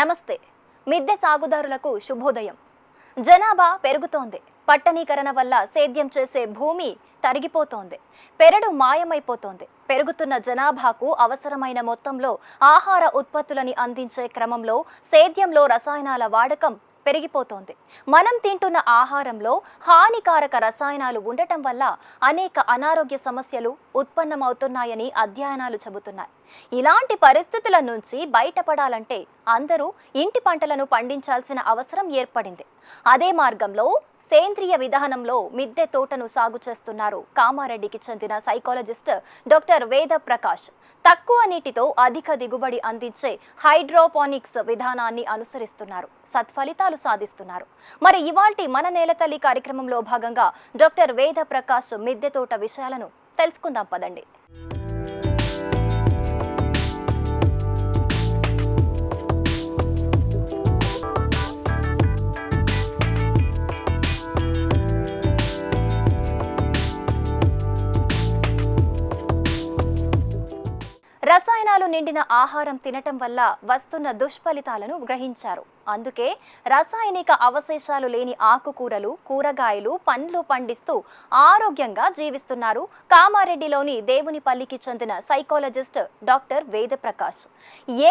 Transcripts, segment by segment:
నమస్తే. మిద్దె సాగుదారులకు శుభోదయం. జనాభా పెరుగుతోంది. పట్టణీకరణ వల్ల సేద్యం చేసే భూమి తరిగిపోతోంది. పెరడు మాయమైపోతోంది. పెరుగుతున్న జనాభాకు అవసరమైన మొత్తంలో ఆహార ఉత్పత్తులని అందించే క్రమంలో సేద్యంలో రసాయనాల వాడకం పెరిగిపోతోంది. మనం తింటున్న ఆహారంలో హానికారక రసాయనాలు ఉండటం వల్ల అనేక అనారోగ్య సమస్యలు ఉత్పన్నమవుతున్నాయని అధ్యయనాలు చెబుతున్నాయి. ఇలాంటి పరిస్థితుల నుంచి బయటపడాలంటే అందరూ ఇంటి పంటలను పండించాల్సిన అవసరం ఏర్పడింది. అదే మార్గంలో సేంద్రియ విధానంలో మిద్దె తోటను సాగు చేస్తున్నారు కామారెడ్డికి చెందిన సైకాలజిస్ట్ డాక్టర్ వేద ప్రకాష్ తక్కువ నీటితో అధిక దిగుబడి అందించే హైడ్రోపానిక్స్ విధానాన్ని అనుసరిస్తున్నారు. సత్ఫలితాలు సాధిస్తున్నారు. మరి ఇవాల్టి మన నేలతల్లి కార్యక్రమంలో భాగంగా డాక్టర్ వేద ప్రకాష్ మిద్దె తోట విషయాలను తెలుసుకుందాం పదండి. రసాయనాలు నిండిన ఆహారం తినటం వల్ల వస్తున్న దుష్ఫలితాలను గ్రహించారు. అందుకే రసాయనిక అవశేషాలు లేని ఆకుకూరలు కూరగాయలు పండ్లు పండిస్తూ ఆరోగ్యంగా జీవిస్తున్నారు కామారెడ్డిలోని దేవునిపల్లికి చెందిన సైకాలజిస్ట్ డాక్టర్ వేదప్రకాష్.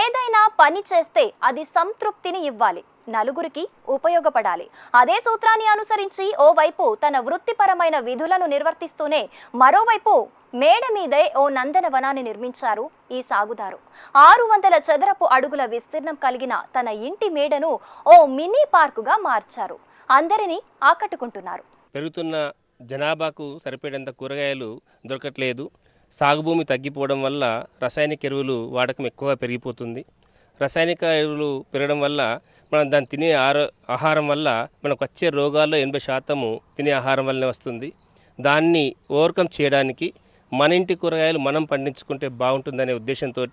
ఏదైనా పని చేస్తే అది సంతృప్తిని ఇవ్వాలి నలుగురికి ఉపయోగపడాలి. అదే సూత్రాన్ని అనుసరించి ఓవైపు తన వృత్తిపరమైన విధులను నిర్వర్తిస్తూనే మరోవైపు మేడ మీదే ఓ నందనవనాన్ని నిర్మించారు ఈ సాగుదారు. ఆరు వందల చదరపు అడుగుల విస్తీర్ణం కలిగిన తన ఇంటి మేడను ఓ మినీ పార్కుగా మార్చారు. అందరినీ ఆకట్టుకుంటున్నారు. పెరుగుతున్న జనాభాకు సరిపడేంత కూరగాయలు దొరకట్లేదు. సాగు భూమి తగ్గిపోవడం వల్ల రసాయనిక ఎరువులు వాడకం ఎక్కువగా పెరిగిపోతుంది. రసాయనిక ఎరువులు పెరగడం వల్ల మనం దాన్ని తినే ఆహారం వల్ల మనకు వచ్చే రోగాల్లో ఎనభై శాతము తినే ఆహారం వల్లనే వస్తుంది. దాన్ని ఓవర్కమ్ చేయడానికి మన ఇంటి కూరగాయలు మనం పండించుకుంటే బాగుంటుందనే ఉద్దేశంతో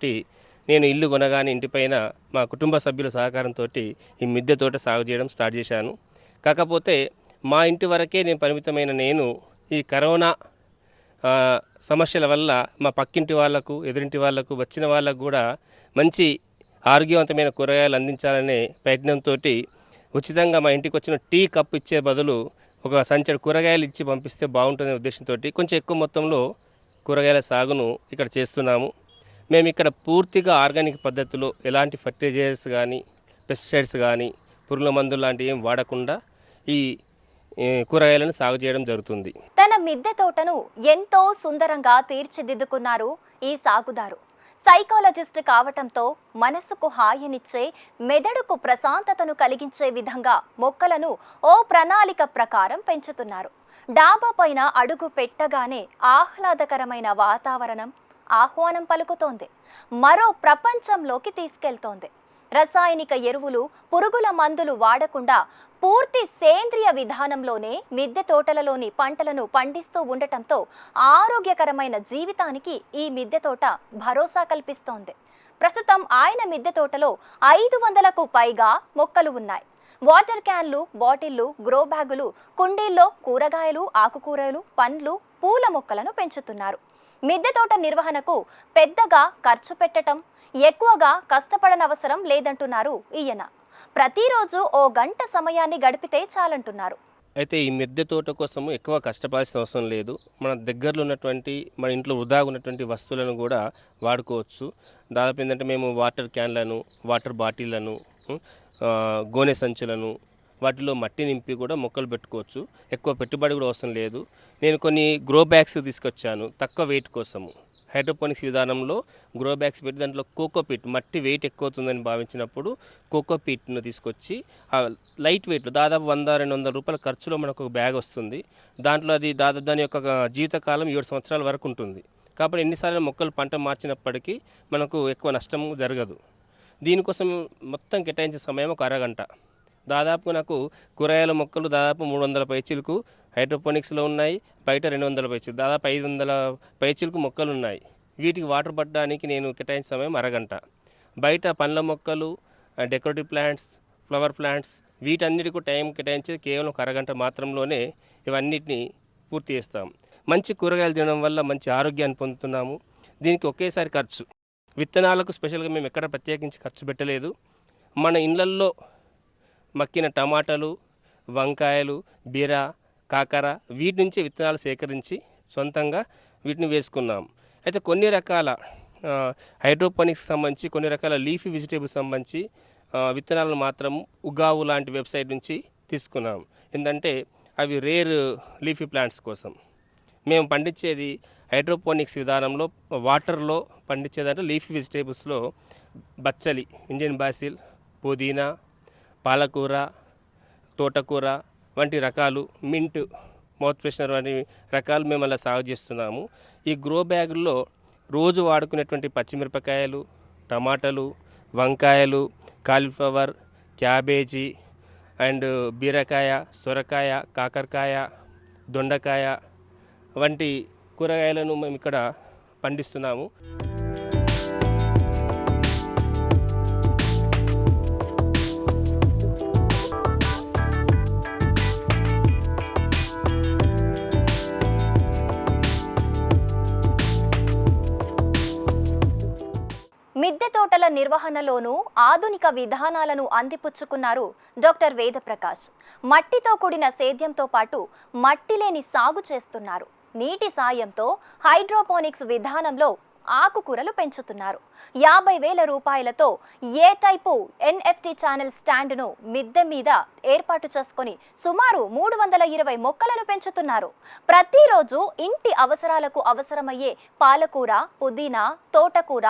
నేను ఇల్లు కొనగానే ఇంటిపైన మా కుటుంబ సభ్యుల సహకారంతో ఈ మిద్దె తోట సాగు చేయడం స్టార్ట్ చేశాను. కాకపోతే మా ఇంటి వరకే నేను పరిమితమైన నేను ఈ కరోనా సమస్యల వల్ల మా పక్కింటి వాళ్ళకు ఎదురింటి వాళ్ళకు వచ్చిన వాళ్ళకు కూడా మంచి ఆరోగ్యవంతమైన కూరగాయలు అందించాలనే ప్రయత్నంతో ఉచితంగా మా ఇంటికి వచ్చిన టీ కప్ ఇచ్చే బదులు ఒక సంచడి కూరగాయలు ఇచ్చి పంపిస్తే బాగుంటుందనే ఉద్దేశంతో కొంచెం ఎక్కువ మొత్తంలో కూరగాయల సాగును ఇక్కడ చేస్తున్నాము. మేము ఇక్కడ పూర్తిగా ఆర్గానిక్ పద్ధతిలో ఎలాంటి ఫర్టిలైజర్స్ కానీ పెస్టిసైడ్స్ కానీ పురుగుల మందులు లాంటివి ఏం వాడకుండా ఈ ఈ కూరగాయలను సాగు చేయడం జరుగుతుంది. తన మిద్దె తోటను ఎంతో సుందరంగా తీర్చిదిద్దుకున్నారు ఈ సాగుదారు. సైకాలజిస్ట్ కావటంతో మనసుకు హాయినిచ్చే మెదడుకు ప్రశాంతతను కలిగించే విధంగా మొక్కలను ఓ ప్రణాళిక ప్రకారం పెంచుతున్నారు. డాబా పైన అడుగు పెట్టగానే ఆహ్లాదకరమైన వాతావరణం ఆహ్వానం పలుకుతోంది. మరో ప్రపంచంలోకి తీసుకెళ్తోంది. రసాయనిక ఎరువులు పురుగుల మందులు వాడకుండా పూర్తి సేంద్రియ విధానంలోనే మిద్దె తోటలలోని పంటలను పండిస్తూ ఉండటంతో ఆరోగ్యకరమైన జీవితానికి ఈ మిద్దె తోట భరోసా కల్పిస్తోంది. ప్రస్తుతం ఆయన మిద్దె తోటలో ఐదు వందలకు పైగా మొక్కలు ఉన్నాయి. వాటర్ క్యాన్లు బాటిళ్ళు గ్రో బ్యాగులు కుండీల్లో కూరగాయలు ఆకుకూరలు పండ్లు పూల మొక్కలను పెంచుతున్నారు. మిద్దె తోట నిర్వహణకు పెద్దగా ఖర్చు పెట్టటం ఎక్కువగా కష్టపడనవసరం లేదంటున్నారు ఈయన. ప్రతిరోజు ఓ గంట సమయాన్ని గడిపితే చాలంటున్నారు. అయితే ఈ మిద్దె తోట కోసం ఎక్కువ కష్టపడాల్సిన అవసరం లేదు. మన దగ్గరలో ఉన్నటువంటి మన ఇంట్లో వృధా ఉన్నటువంటి వస్తువులను కూడా వాడుకోవచ్చు. దాదాపు ఏంటంటే మేము వాటర్ క్యాన్లను వాటర్ బాటిళ్ళను గోనె సంచులను వాటిలో మట్టి నింపి కూడా మొక్కలు పెట్టుకోవచ్చు. ఎక్కువ పెట్టుబడి కూడా అవసరం లేదు. నేను కొన్ని గ్రో బ్యాగ్స్ తీసుకొచ్చాను తక్కువ వెయిట్ కోసము. హైడ్రోపోనిక్స్ విధానంలో గ్రో బ్యాగ్స్ పెట్టి దాంట్లో కోకోపీట్ మట్టి వెయిట్ ఎక్కువ అవుతుందని భావించినప్పుడు కోకోపీట్ను తీసుకొచ్చి ఆ లైట్ వెయిట్ దాదాపు వంద రెండు వందల రూపాయల ఖర్చులో మనకు ఒక బ్యాగ్ వస్తుంది. దాంట్లో అది దాదాపు దాని యొక్క జీవితకాలం ఏడు సంవత్సరాల వరకు ఉంటుంది. కాబట్టి ఎన్నిసార్లు మొక్కలు పంట మార్చినప్పటికీ మనకు ఎక్కువ నష్టం జరగదు. దీనికోసం మొత్తం కేటాయించే సమయం ఒక అరగంట. దాదాపు నాకు కూరగాయల మొక్కలు దాదాపు మూడు వందల పైచీలకు హైడ్రోపోనిక్స్లో ఉన్నాయి బయట రెండు వందల పైచీలు దాదాపు ఐదు వందల పైచీలకు మొక్కలు ఉన్నాయి. వీటికి వాటర్ పట్టడానికి నేను కేటాయించిన సమయం అరగంట. బయట పండ్ల మొక్కలు డెకరేటివ్ ప్లాంట్స్ ఫ్లవర్ ప్లాంట్స్ వీటన్నిటికీ టైం కేటాయించేది కేవలం ఒక అరగంట మాత్రంలోనే ఇవన్నిటిని పూర్తి చేస్తాం. మంచి కూరగాయలు తినడం వల్ల మంచి ఆరోగ్యాన్ని పొందుతున్నాము. దీనికి ఒకేసారి ఖర్చు. విత్తనాలకు స్పెషల్గా మేము ఎక్కడ ప్రత్యేకించి ఖర్చు పెట్టలేదు. మన ఇళ్ళల్లో మక్కిన టమాటాలు వంకాయలు బీర కాకర వీటి నుంచి విత్తనాలు సేకరించి సొంతంగా వీటిని వేసుకున్నాం. అయితే కొన్ని రకాల హైడ్రోపోనిక్స్ సంబంధించి కొన్ని రకాల లీఫీ వెజిటేబుల్స్ సంబంధించి విత్తనాలను మాత్రం ఉగావు లాంటి వెబ్సైట్ నుంచి తీసుకున్నాం. ఏంటంటే అవి రేర్ లీఫీ ప్లాంట్స్ కోసం. మేము పండించేది హైడ్రోపోనిక్స్ విధానంలో వాటర్లో పండించేదంటే లీఫ్ వెజిటేబుల్స్లో బచ్చలి ఇండియన్ బాసిల్ పుదీనా పాలకూర తోటకూర వంటి రకాలు మింట్ మౌత్ ఫ్రెషనర్ వంటి రకాలు మేము అలా సాగు చేస్తున్నాము. ఈ గ్రో బ్యాగుల్లో రోజు వాడుకునేటువంటి పచ్చిమిరపకాయలు టమాటాలు వంకాయలు కాలీఫ్లవర్ క్యాబేజీ అండ్ బీరకాయ సొరకాయ కాకరకాయ దొండకాయ వంటి కూరగాయలను మేము ఇక్కడ పండిస్తున్నాము. మిద్దె తోటల నిర్వహణలోనూ ఆధునిక విధానాలను అందిపుచ్చుకున్నారు డాక్టర్ వేదప్రకాష్. మట్టితో కూడిన సేద్యంతో పాటు మట్టి లేని సాగు చేస్తున్నారు. నీటి సాయంతో హైడ్రోపోనిక్స్ విధానంలో ఆకుకూరలు పెంచుతున్నారు. యాభై వేల రూపాయలతో ఏ టైపు ఎన్ఎఫ్టి ఛానల్ స్టాండ్ను మిద్దె మీద ఏర్పాటు చేసుకొని సుమారు మూడు వందల ఇరవై మొక్కలను పెంచుతున్నారు. ప్రతిరోజు ఇంటి అవసరాలకు అవసరమయ్యే పాలకూర పుదీనా తోటకూర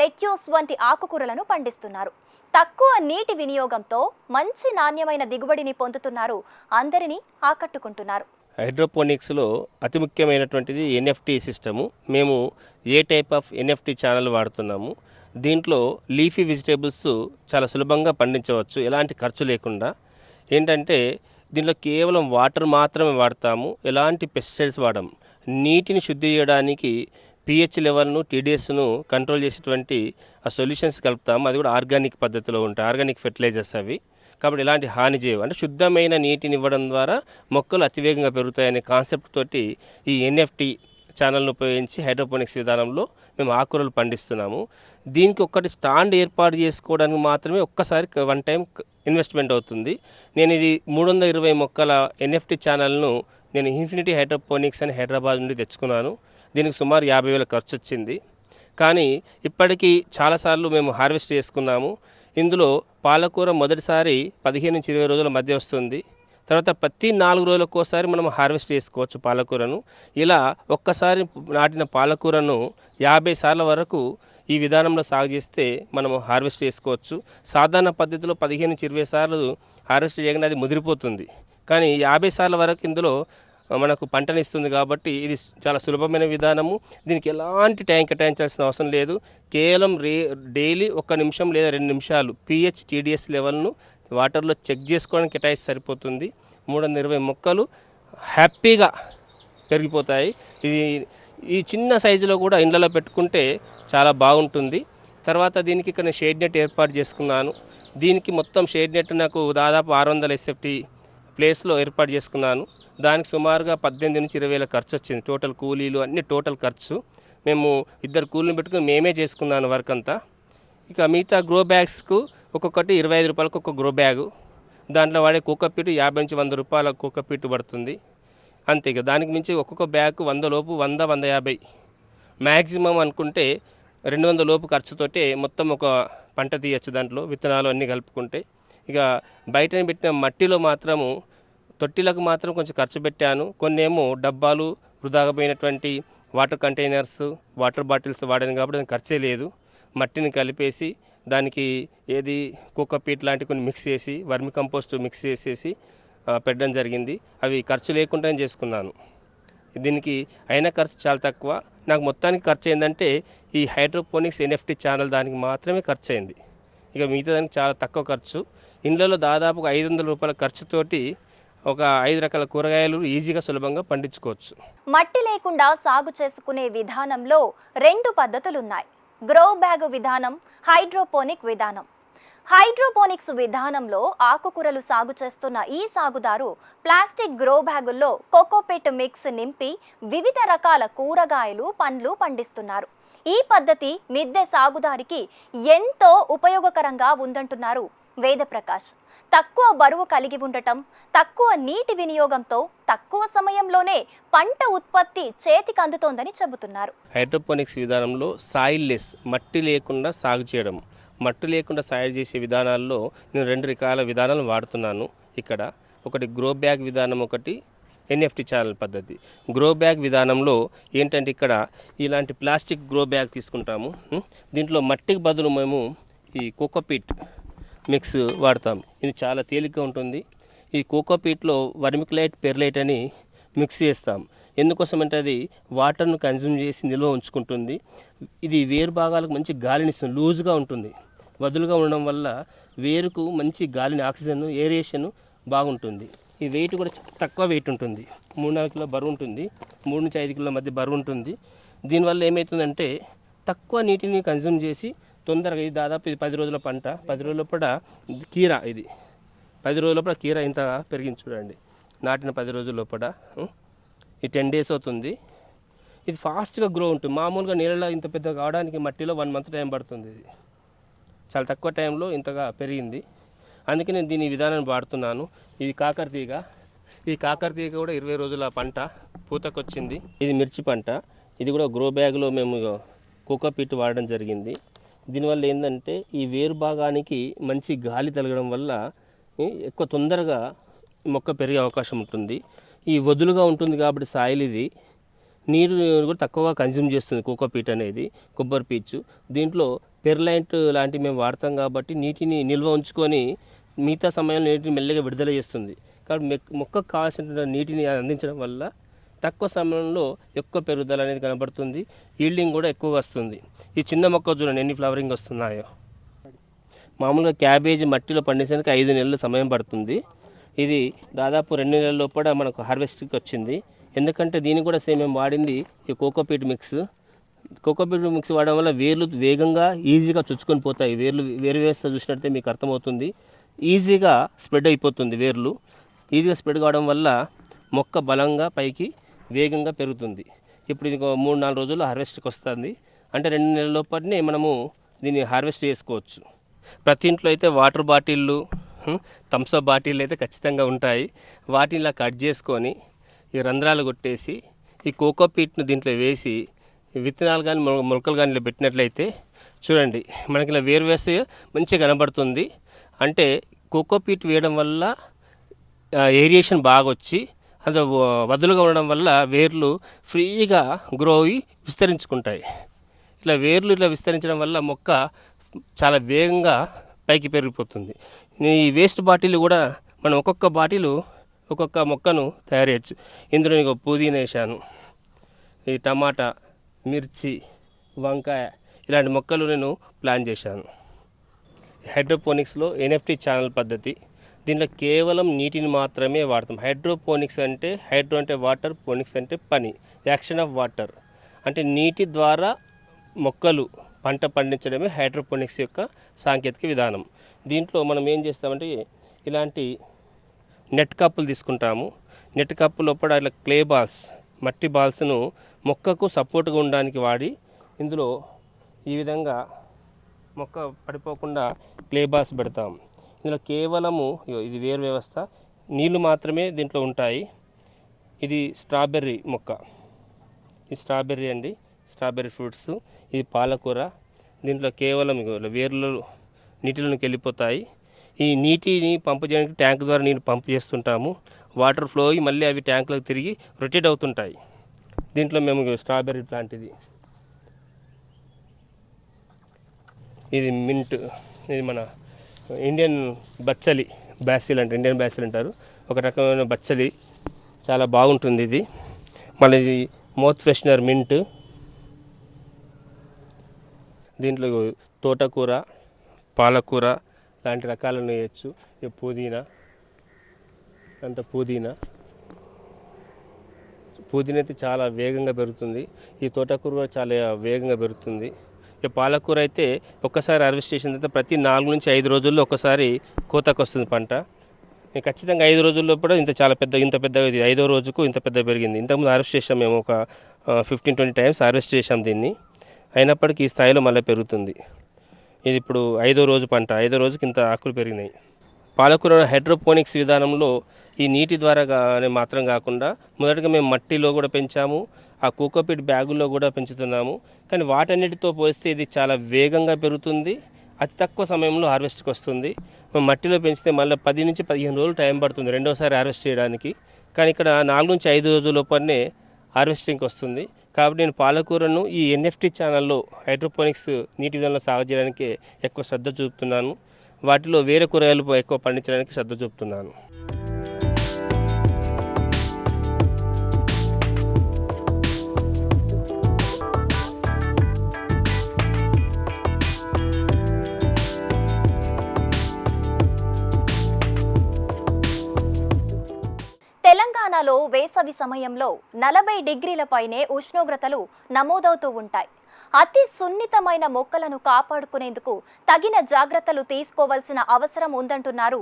లెట్యూస్ వంటి ఆకుకూరలను పండిస్తున్నారు. తక్కువ నీటి వినియోగంతో మంచి నాణ్యమైన దిగుబడిని పొందుతున్నారు. అందరినీ ఆకట్టుకుంటున్నారు. హైడ్రోపోనిక్స్లో అతి ముఖ్యమైనటువంటిది ఎన్ఎఫ్టి సిస్టము. మేము ఏ టైప్ ఆఫ్ ఎన్ఎఫ్టి ఛానల్ వాడుతున్నాము దీంట్లో లీఫీ వెజిటేబుల్స్ చాలా సులభంగా పండించవచ్చు ఎలాంటి ఖర్చు లేకుండా. ఏంటంటే దీంట్లో కేవలం వాటర్ మాత్రమే వాడతాము ఎలాంటి పెస్టిసైడ్స్ వాడము నీటిని శుద్ధి చేయడానికి పిహెచ్ లెవెల్ను టీడీఎస్ను కంట్రోల్ చేసేటువంటి ఆ సొల్యూషన్స్ కలుపుతాము. అది కూడా ఆర్గానిక్ పద్ధతిలో ఉంటాయి ఆర్గానిక్ ఫెర్టిలైజర్స్ అవి. కాబట్టి ఇలాంటి హాని చేయవు. అంటే శుద్ధమైన నీటిని ఇవ్వడం ద్వారా మొక్కలు అతివేగంగా పెరుగుతాయనే కాన్సెప్ట్ తోటి ఈ ఎన్ఎఫ్టీ ఛానల్ను ఉపయోగించి హైడ్రోపోనిక్స్ విధానంలో మేము ఆకుకూరలు పండిస్తున్నాము. దీనికి ఒక్కటి స్టాండ్ ఏర్పాటు చేసుకోవడానికి మాత్రమే ఒక్కసారి వన్ టైం ఇన్వెస్ట్మెంట్ అవుతుంది. నేను ఇది మూడు వందల ఇరవై మొక్కల ఎన్ఎఫ్టీ ఛానల్ను నేను ఇన్ఫినిటీ హైడ్రోపోనిక్స్ అని హైదరాబాద్ నుండి తెచ్చుకున్నాను. దీనికి సుమారు యాభై వేల ఖర్చు వచ్చింది కానీ ఇప్పటికీ చాలాసార్లు మేము హార్వెస్ట్ చేసుకున్నాము. ఇందులో పాలకూర మొదటిసారి పదిహేను నుంచి ఇరవై రోజుల మధ్య వస్తుంది. తర్వాత ప్రతి నాలుగు రోజులకోసారి మనం హార్వెస్ట్ చేసుకోవచ్చు పాలకూరను. ఇలా ఒక్కసారి నాటిన పాలకూరను యాభై సార్ల వరకు ఈ విధానంలో సాగు చేస్తే మనం హార్వెస్ట్ చేసుకోవచ్చు. సాధారణ పద్ధతిలో పదిహేను నుంచి ఇరవై సార్లు హార్వెస్ట్ చేయగానే అది ముదిరిపోతుంది. కానీ యాభై సార్ల వరకు ఇందులో మనకు పంటని ఇస్తుంది కాబట్టి ఇది చాలా సులభమైన విధానము. దీనికి ఎలాంటి టైం కేటాయించాల్సిన అవసరం లేదు. కేవలం రే డైలీ ఒక నిమిషం లేదా రెండు నిమిషాలు పిహెచ్ టీడీఎస్ లెవెల్ను వాటర్లో చెక్ చేసుకోవడానికి కేటాయిస్తే సరిపోతుంది. మూడు వందల ఇరవై మొక్కలు హ్యాపీగా పెరిగిపోతాయి. ఇది ఈ చిన్న సైజులో కూడా ఇండ్లలో పెట్టుకుంటే చాలా బాగుంటుంది. తర్వాత దీనికి ఇక్కడ షేడ్ నెట్ ఏర్పాటు చేసుకున్నాను. దీనికి మొత్తం షేడ్ నెట్ నాకు దాదాపు ఆరు వందల ఎస్ఎఫ్టీ ప్లేస్లో ఏర్పాటు చేసుకున్నాను. దానికి సుమారుగా పద్దెనిమిది నుంచి ఇరవై వేల ఖర్చు వచ్చింది టోటల్ కూలీలు అన్ని టోటల్ ఖర్చు. మేము ఇద్దరు కూలీని పెట్టుకుని మేమే చేసుకున్నాను వర్క్ అంతా. ఇక మిగతా గ్రో బ్యాగ్స్కు ఒక్కొక్కటి ఇరవై ఐదు రూపాయలకు ఒక గ్రో బ్యాగు. దాంట్లో వాడే కుక్కపీటు యాభై నుంచి వంద రూపాయల కుక్కపీటు పడుతుంది. అంతే ఇక దానికి మించి ఒక్కొక్క బ్యాగ్ వంద లోపు వంద వంద యాభై. మ్యాక్సిమం అనుకుంటే రెండు వందల లోపు ఖర్చుతోటే మొత్తం ఒక పంట తీయచ్చు దాంట్లో విత్తనాలు అన్నీ కలుపుకుంటే. ఇక బయటని పెట్టిన మట్టిలో మాత్రము తొట్టిలకు మాత్రం కొంచెం ఖర్చు పెట్టాను. కొన్ని ఏమో డబ్బాలు వృధాగా పోయినటువంటి వాటర్ కంటైనర్స్ వాటర్ బాటిల్స్ వాడాను కాబట్టి దానికి ఖర్చే లేదు. మట్టిని కలిపేసి దానికి ఏది కుక్కపీట్ లాంటి కొన్ని మిక్స్ చేసి వర్మి కంపోస్ట్ మిక్స్ చేసేసి పెట్టడం జరిగింది. అవి ఖర్చు లేకుండా చేసుకున్నాను. దీనికి అయిన ఖర్చు చాలా తక్కువ. నాకు మొత్తానికి ఖర్చు అయిందంటే ఈ హైడ్రోపోనిక్స్ ఎన్ఎఫ్టీ ఛానల్ దానికి మాత్రమే ఖర్చు అయింది ఇక మిగతా దానికి చాలా తక్కువ ఖర్చు. ఇండ్లలో దాదాపు ఐదు వందల రూపాయల ఖర్చుతోటి ఒక ఐదు రకాల కూరగాయలు ఈజీగా సులభంగా పండించుకోవచ్చు. మట్టి లేకుండా సాగు చేసుకునే విధానంలో రెండు పద్ధతులున్నాయి. గ్రో బ్యాగ్ విధానం హైడ్రోపోనిక్ విధానం. హైడ్రోపోనిక్స్ విధానంలో ఆకుకూరలు సాగు చేస్తున్న ఈ సాగుదారు ప్లాస్టిక్ గ్రో బ్యాగుల్లో కోకోపెట్ మిక్స్ నింపి వివిధ రకాల కూరగాయలు పండ్లు పండిస్తున్నారు. ఈ పద్ధతి మిద్దె సాగుదారికి ఎంతో ఉపయోగకరంగా ఉందంటున్నారు వేదప్రకాష్ తక్కువ బరువు కలిగి ఉండటం తక్కువ నీటి వినియోగంతో తక్కువ సమయంలోనే పంట ఉత్పత్తి చేతికి అందుతోందని చెబుతున్నారు. హైడ్రోపోనిక్స్ విధానంలో సాయిల్ లెస్ మట్టి లేకుండా సాగు చేయడం. మట్టి లేకుండా సాగు చేసే విధానాల్లో నేను రెండు రకాల విధానాలు వాడుతున్నాను. ఇక్కడ ఒకటి గ్రో బ్యాగ్ విధానం ఒకటి ఎన్ఎఫ్టి ఛానల్ పద్ధతి. గ్రో బ్యాగ్ విధానంలో ఏంటంటే ఇక్కడ ఇలాంటి ప్లాస్టిక్ గ్రో బ్యాగ్ తీసుకుంటాము. దీంట్లో మట్టికి బదులు మేము ఈ కోకోపీట్ మిక్స్ వాడతాం. ఇది చాలా తేలిగ్గా ఉంటుంది. ఈ కోకోపీట్లో వర్మిక్లైట్ పెర్లైట్ అని మిక్స్ చేస్తాం. ఎందుకోసం అంటే అది వాటర్ను కన్జ్యూమ్ చేసి నిల్వ ఉంచుకుంటుంది. ఇది వేరు భాగాలకు మంచి గాలిని ఇస్తుంది. లూజ్గా ఉంటుంది. వదులుగా ఉండడం వల్ల వేరుకు మంచి గాలిని ఆక్సిజన్ ఏరియేషన్ బాగుంటుంది. ఈ వెయిట్ కూడా తక్కువ వెయిట్ ఉంటుంది. మూడు నాలుగు కిలో బరువు ఉంటుంది. మూడు నుంచి ఐదు కిలో మధ్య బరువు ఉంటుంది. దీనివల్ల ఏమవుతుందంటే తక్కువ నీటిని కన్జ్యూమ్ చేసి తొందరగా ఇది దాదాపు ఇది పది రోజుల పంట. పది రోజుల పూట కీర ఇది. పది రోజుల లోపల కీర ఇంత పెరిగింది చూడండి. నాటిన పది రోజుల లోపల ఈ టెన్ డేస్ అవుతుంది. ఇది ఫాస్ట్గా గ్రో ఉంటుంది. మామూలుగా నీళ్ళలో ఇంత పెద్ద కావడానికి మట్టిలో వన్ మంత్ టైం పడుతుంది ఇది. చాలా తక్కువ టైంలో ఇంతగా పెరిగింది. అందుకే నేను దీని విధానాన్ని వాడుతున్నాను. ఇది కాకరతీగ ఈ కాకర తీగ కూడా ఇరవై రోజుల పంట పూతకొచ్చింది. ఇది మిర్చి పంట. ఇది కూడా గ్రో బ్యాగ్లో మేము కోకోపీట్ వాడడం జరిగింది. దీనివల్ల ఏంటంటే ఈ వేరు భాగానికి మంచి గాలి తగలడం వల్ల ఎక్కువ తొందరగా మొక్క పెరిగే అవకాశం ఉంటుంది. ఈ వదులుగా ఉంటుంది కాబట్టి సాయిల్ ఇది. నీరు కూడా తక్కువగా కన్జ్యూమ్ చేస్తుంది కోకోపీట్ అనేది కొబ్బరి పీచు. దీంట్లో పెర్లైంట్ లాంటివి మేము వాడతాం కాబట్టి నీటిని నిల్వ ఉంచుకొని మిగతా సమయంలో నీటిని మెల్లగా విడుదల చేస్తుంది. కాబట్టి మొక్కకు కావాల్సిన నీటిని అందించడం వల్ల తక్కువ సమయంలో ఎక్కువ పెరుగుదల అనేది కనబడుతుంది. ఈల్డింగ్ కూడా ఎక్కువగా వస్తుంది. ఈ చిన్న మొక్క చూడండి ఎన్ని ఫ్లవరింగ్ వస్తున్నాయో. మామూలుగా క్యాబేజీ మట్టిలో పండించడానికి ఐదు నెలల సమయం పడుతుంది. ఇది దాదాపు రెండు నెలల లోపల మనకు హార్వెస్ట్కి వచ్చింది. ఎందుకంటే దీన్ని కూడా సేమ్ మేము వాడింది ఈ కోకోపీట్ మిక్స్ కోకోపీట్ మిక్స్ వాడడం వల్ల వేర్లు వేగంగా ఈజీగా చుచ్చుకొని పోతాయి. వేర్లు వేరు వేస్తే చూసినట్టే మీకు అర్థమవుతుంది. ఈజీగా స్ప్రెడ్ అయిపోతుంది వేర్లు. ఈజీగా స్ప్రెడ్ కావడం వల్ల మొక్క బలంగా పైకి వేగంగా పెరుగుతుంది. ఇప్పుడు ఇది ఒక మూడు నాలుగు రోజుల్లో హార్వెస్ట్కి వస్తుంది. అంటే రెండు నెలల లోపటినే మనము దీన్ని హార్వెస్ట్ చేసుకోవచ్చు. ప్రతి ఇంట్లో అయితే వాటర్ బాటిళ్ళు థమ్సప్ బాటిల్ అయితే ఖచ్చితంగా ఉంటాయి. వాటిని ఇలా కట్ చేసుకొని ఈ రంధ్రాలు కొట్టేసి ఈ కోకో పీట్ను దీంట్లో వేసి విత్తనాలు కానీ మొలకలు కానీ ఇలా పెట్టినట్లయితే చూడండి మనకి ఇలా వేరు వేస్తే మంచిగా కనబడుతుంది. అంటే కోకో పీట్ వేయడం వల్ల ఏరియేషన్ బాగా వచ్చి అది వదులుగా ఉండడం వల్ల వేర్లు ఫ్రీగా గ్రో అయ్యి విస్తరించుకుంటాయి. ఇట్లా వేర్లు ఇట్లా విస్తరించడం వల్ల మొక్క చాలా వేగంగా పైకి పెరిగిపోతుంది. ఈ వేస్ట్ బాటిల్ కూడా మనం ఒక్కొక్క బాటిల్ ఒక్కొక్క మొక్కను తయారు చేయొచ్చు ఇందులో నీకు పుదీనా వేసాను ఈ టమాటా మిర్చి వంకాయ ఇలాంటి మొక్కలు నేను ప్లాన్ చేశాను. హైడ్రోపోనిక్స్లో ఎన్ఎఫ్టీ ఛానల్ పద్ధతి దీంట్లో కేవలం నీటిని మాత్రమే వాడతాం. హైడ్రోపోనిక్స్ అంటే హైడ్రో అంటే వాటర్ పోనిక్స్ అంటే పని యాక్షన్ ఆఫ్ వాటర్. అంటే నీటి ద్వారా మొక్కలు పంట పండించడమే హైడ్రోపోనిక్స్ యొక్క సాంకేతిక విధానం. దీంట్లో మనం ఏం చేస్తామంటే ఇలాంటి నెట్ కప్పులు తీసుకుంటాము. నెట్ కప్పు లోపల ఇలా క్లే బాల్స్ మట్టి బాల్స్ను మొక్కకు సపోర్ట్గా ఉండడానికి వాడి ఇందులో ఈ విధంగా మొక్క పడిపోకుండా క్లే బాల్స్ పెడతాం. ఇందులో కేవలము ఇది వేరు వ్యవస్థ. నీళ్ళు మాత్రమే దీంట్లో ఉంటాయి. ఇది స్ట్రాబెర్రీ మొక్క. ఇది స్ట్రాబెర్రీ అండి. Strawberry fruits. ఇది పాలకూర. దీంట్లో కేవలం వేర్లు నీటిలోకి వెళ్ళిపోతాయి. ఈ నీటిని పంపు చేయడానికి ట్యాంక్ ద్వారా నీరు పంపు చేస్తుంటాము. వాటర్ ఫ్లో అయ్యి మళ్ళీ అవి ట్యాంకులకు తిరిగి రొటేట్ అవుతుంటాయి. దీంట్లో మేము స్ట్రాబెర్రీ ప్లాంట్ ఇది. ఇది మింట్ ఇది మన ఇండియన్ బచ్చలి బ్యాసిల్ అంటే ఇండియన్ బ్యాసిల్ అంటారు. ఒక రకమైన బచ్చలి. చాలా బాగుంటుంది ఇది. మళ్ళీ మౌత్ ఫ్రెషనర్ మింట్ దీంట్లో తోటకూర పాలకూర లాంటి రకాలను వేయచ్చు. పుదీనా. అంత పుదీనా. పుదీనా అయితే చాలా వేగంగా పెరుగుతుంది. ఈ తోటకూర కూడా చాలా వేగంగా పెరుగుతుంది. ఇక పాలకూర అయితే ఒక్కసారి హార్వెస్ట్ చేసిన తర్వాత ప్రతి నాలుగు నుంచి ఐదు రోజుల్లో ఒకసారి కోతకు వస్తుంది పంట. ఖచ్చితంగా ఐదు రోజుల్లో కూడా ఇంత చాలా పెద్ద ఇంత పెద్దగా ఇది ఐదో రోజుకు ఇంత పెద్ద పెరిగింది. ఇంతకుముందు హార్వెస్ట్ చేసాం మేము ఒక ఫిఫ్టీన్ ట్వంటీ టైమ్స్ హార్వెస్ట్ చేసాం దీన్ని. అయినప్పటికీ ఈ స్థాయిలో మళ్ళీ పెరుగుతుంది. ఇది ఇప్పుడు ఐదో రోజు పంట ఐదో రోజుకి ఇంత ఆకులు పెరిగినాయి. పాలకూర హైడ్రోపోనిక్స్ విధానంలో ఈ నీటి ద్వారా మాత్రం కాకుండా మొదటగా మేము మట్టిలో కూడా పెంచాము. ఆ కోకోపీట్ బ్యాగుల్లో కూడా పెంచుతున్నాము. కానీ వాటన్నిటితో పోలిస్తే ఇది చాలా వేగంగా పెరుగుతుంది. అతి తక్కువ సమయంలో హార్వెస్ట్కి వస్తుంది. మట్టిలో పెంచితే మళ్ళీ పది నుంచి పదిహేను రోజులు టైం పడుతుంది రెండోసారి హార్వెస్ట్ చేయడానికి. కానీ ఇక్కడ నాలుగు నుంచి ఐదు రోజుల లోపలనే హార్వెస్టింగ్కి వస్తుంది. కాబట్టి నేను పాలకూరను ఈ ఎన్ఎఫ్టీ ఛానల్లో హైడ్రోపోనిక్స్ నీటి విధానంలో సాగు చేయడానికి ఎక్కువ శ్రద్ధ చూపుతున్నాను. వాటిలో వేరే కూరగాయలు ఎక్కువ పండించడానికి శ్రద్ధ చూపుతున్నాను. తెలంగాణలో వేసవి సమయంలో నలభై డిగ్రీల పైనే ఉష్ణోగ్రతలు నమోదవుతూ ఉంటాయి. అతి సున్నితమైన మొక్కలను కాపాడుకునేందుకు తగిన జాగ్రత్తలు తీసుకోవాల్సిన అవసరం ఉందంటున్నారు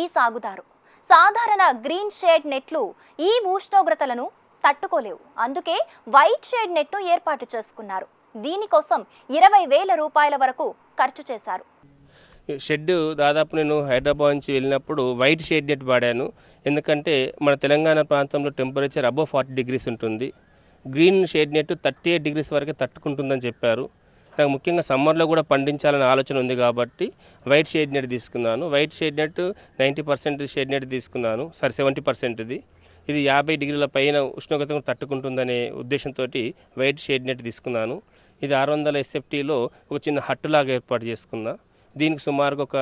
ఈ సాగుదారు. సాధారణ గ్రీన్ షేడ్ నెట్లు ఈ ఉష్ణోగ్రతలను తట్టుకోలేవు. అందుకే వైట్ షేడ్ నెట్ను ఏర్పాటు చేసుకున్నారు. దీనికోసం ఇరవై వేల రూపాయల వరకు ఖర్చు చేశారు. షెడ్ దాదాపు నేను హైదరాబాద్ నుంచి వెళ్ళినప్పుడు వైట్ షేడ్ నెట్ వాడాను. ఎందుకంటే మన తెలంగాణ ప్రాంతంలో టెంపరేచర్ అబవ్ ఫార్టీ డిగ్రీస్ ఉంటుంది. Green shade net thirty eight degrees వరకే తట్టుకుంటుందని చెప్పారు. నాకు ముఖ్యంగా సమ్మర్లో కూడా పండించాలని ఆలోచన ఉంది కాబట్టి వైట్ షేడ్ నెట్ తీసుకున్నాను. White shade net ninety percent shade net తీసుకున్నాను. సారీ సెవెంటీ పర్సెంట్ది ఇది. యాభై డిగ్రీల పైన ఉష్ణోగ్రతను తట్టుకుంటుందనే ఉద్దేశంతో వైట్ షేడ్ నెట్ తీసుకున్నాను. ఇది ఆరు వందల ఎస్ఎఫ్టీలో ఒక చిన్న హట్టులాగా ఏర్పాటు చేసుకున్నాను దీనికి సుమారుగా ఒక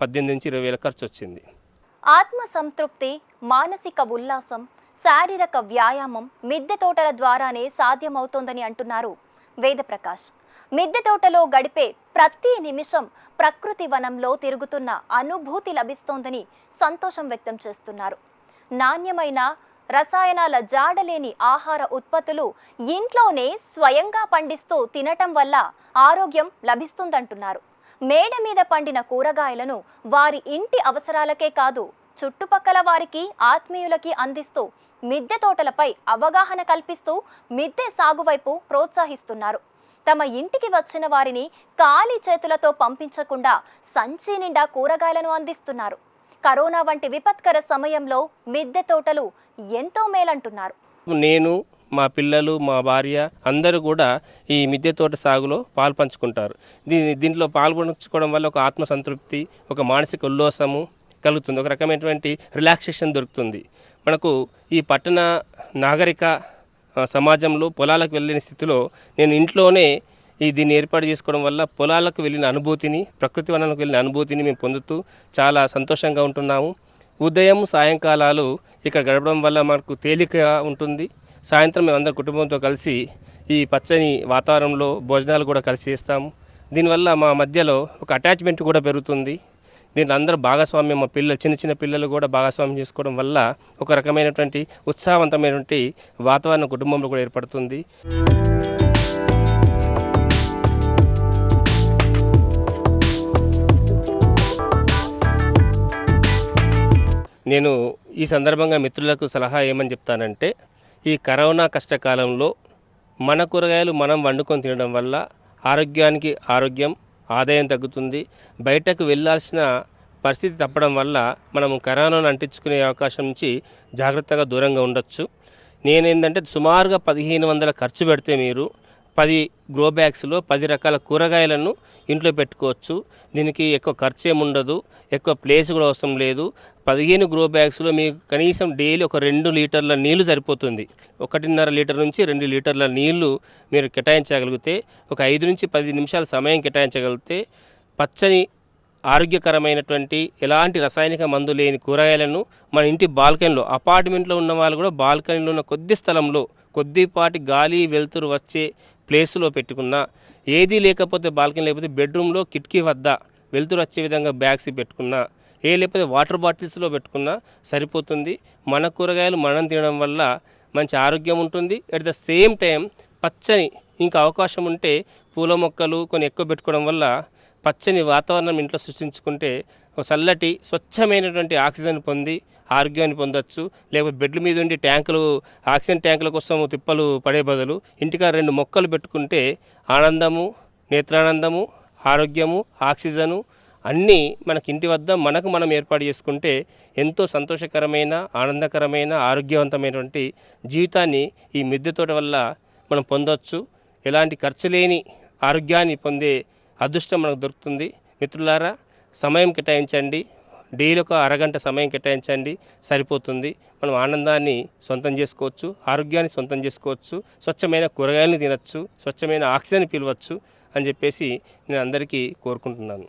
పద్దెనిమిది నుంచి ఇరవై వేల ఖర్చు వచ్చింది. ఆత్మ సంతృప్తి మానసిక ఉల్లాసం శారీరక వ్యాయామం మిద్దె తోటల ద్వారానే సాధ్యమవుతోందని అంటున్నారు వేదప్రకాష్ మిద్దె తోటలో గడిపే ప్రతి నిమిషం ప్రకృతి వనంలో తిరుగుతున్న అనుభూతి లభిస్తోందని సంతోషం వ్యక్తం చేస్తున్నారు. నాణ్యమైన రసాయనాల జాడలేని ఆహార ఉత్పత్తులు ఇంట్లోనే స్వయంగా పండిస్తూ తినటం వల్ల ఆరోగ్యం లభిస్తుందంటున్నారు. మేడ మీద పండిన కూరగాయలను వారి ఇంటి అవసరాలకే కాదు చుట్టుపక్కల వారికి ఆత్మీయులకి అందిస్తూ మిద్దె తోటలపై అవగాహన కల్పిస్తూ మిద్దె సాగు వైపు ప్రోత్సహిస్తున్నారు. తమ ఇంటికి వచ్చిన వారిని ఖాళీ చేతులతో పంపించకుండా సంచి నిండా కూరగాయలను అందిస్తున్నారు. కరోనా వంటి విపత్కర సమయంలో మిద్దె తోటలు ఎంతో మేలంటున్నారు. నేను మా పిల్లలు మా భార్య అందరూ కూడా ఈ మిద్దె తోట సాగులో పాలు పంచుకుంటారు. దీ దీంట్లో పాలు వల్ల ఒక ఆత్మ సంతృప్తి ఒక మానసిక ఉల్లాసము కలుగుతుంది. ఒక రకమైనటువంటి రిలాక్సేషన్ దొరుకుతుంది. మనకు ఈ పట్టణ నాగరిక సమాజంలో పొలాలకు వెళ్ళిన స్థితిలో నేను ఇంట్లోనే ఈ దీన్ని ఏర్పాటు చేసుకోవడం వల్ల పొలాలకు వెళ్ళిన అనుభూతిని ప్రకృతి వనాలకు వెళ్ళిన అనుభూతిని మేము పొందుతూ చాలా సంతోషంగా ఉంటున్నాము. ఉదయం సాయంకాలాలు ఇక్కడ గడపడం వల్ల మనకు తేలికగా ఉంటుంది. సాయంత్రం మేము అందరం కుటుంబంతో కలిసి ఈ పచ్చని వాతావరణంలో భోజనాలు కూడా కలిసి చేస్తాము. దీనివల్ల మా మధ్యలో ఒక అటాచ్మెంట్ కూడా పెరుగుతుంది. దీంట్లో అందరూ భాగస్వామ్యం మా పిల్లలు చిన్న చిన్న పిల్లలు కూడా భాగస్వామ్యం చేసుకోవడం వల్ల ఒక రకమైనటువంటి ఉత్సాహవంతమైనటువంటి వాతావరణం కుటుంబంలో కూడా ఏర్పడుతుంది. నేను ఈ సందర్భంగా మిత్రులకు సలహా ఏమని చెప్తానంటే ఈ కరోనా కష్టకాలంలో మన కూరగాయలు మనం వండుకొని తినడం వల్ల ఆరోగ్యానికి ఆరోగ్యం ఆదాయం తగ్గుతుంది. బయటకు వెళ్ళాల్సిన పరిస్థితి తప్పడం వల్ల మనం కరోనాను అంటించుకునే అవకాశం నుంచి జాగ్రత్తగా దూరంగా ఉండొచ్చు. నేనేంటంటే సుమారుగా పదిహేను వందల ఖర్చు పెడితే మీరు పది గ్రో బ్యాగ్స్లో పది రకాల కూరగాయలను ఇంట్లో పెట్టుకోవచ్చు. దీనికి ఎక్కువ ఖర్చు ఏముండదు ఉండదు. ఎక్కువ ప్లేస్ కూడా అవసరం లేదు. పదిహేను గ్రో బ్యాగ్స్లో మీకు కనీసం డైలీ ఒక రెండు లీటర్ల నీళ్ళు సరిపోతుంది. ఒకటిన్నర లీటర్ నుంచి రెండు లీటర్ల నీళ్ళు మీరు కేటాయించగలిగితే ఒక ఐదు నుంచి పది నిమిషాల సమయం కేటాయించగలిగితే పచ్చని ఆరోగ్యకరమైనటువంటి ఎలాంటి రసాయనిక మందు లేని కూరగాయలను మన ఇంటి బాల్కనీలో అపార్ట్మెంట్లో ఉన్న వాళ్ళు కూడా బాల్కనీలో ఉన్న కొద్ది స్థలంలో కొద్దిపాటి గాలి వెలుతురు వచ్చే ప్లేస్లో పెట్టుకున్నా ఏదీ లేకపోతే బాల్కనీ లేకపోతే బెడ్రూమ్లో కిటికీ వద్ద వెలుతురు వచ్చే విధంగా బ్యాగ్స్ పెట్టుకున్నా ఏ లేకపోతే వాటర్ బాటిల్స్లో పెట్టుకున్నా సరిపోతుంది. మన కూరగాయలు మనం తినడం వల్ల మంచి ఆరోగ్యం ఉంటుంది. అట్ ద సేమ్ టైం పచ్చని ఇంకా అవకాశం ఉంటే పూల మొక్కలు కొన్ని ఎక్కువ పెట్టుకోవడం వల్ల పచ్చని వాతావరణం ఇంట్లో సృష్టించుకుంటే చల్లటి స్వచ్ఛమైనటువంటి ఆక్సిజన్ పొంది ఆరోగ్యాన్ని పొందొచ్చు. లేకపోతే బెడ్ల మీద ఉండి ట్యాంకులు ఆక్సిజన్ ట్యాంకుల కోసం తిప్పలు పడే బదులు ఇంటికాడ రెండు మొక్కలు పెట్టుకుంటే ఆనందము నేత్రానందము ఆరోగ్యము ఆక్సిజను అన్నీ మనకి ఇంటి వద్ద మనకు మనం ఏర్పాటు చేసుకుంటే ఎంతో సంతోషకరమైన ఆనందకరమైన ఆరోగ్యవంతమైనటువంటి జీవితాన్ని ఈ మిద్దె తోట వల్ల మనం పొందవచ్చు ఎలాంటి ఖర్చు లేని ఆరోగ్యాన్ని పొందే అదృష్టం మనకు దొరుకుతుంది. మిత్రులారా సమయం కేటాయించండి. డైలీ ఒక అరగంట సమయం కేటాయించండి. సరిపోతుంది. మనం ఆనందాన్ని సొంతం చేసుకోవచ్చు ఆరోగ్యాన్ని సొంతం చేసుకోవచ్చు స్వచ్ఛమైన కూరగాయలను తినచ్చు స్వచ్ఛమైన ఆక్సిజన్ పీలవచ్చు అని చెప్పేసి నేను అందరికీ కోరుకుంటున్నాను.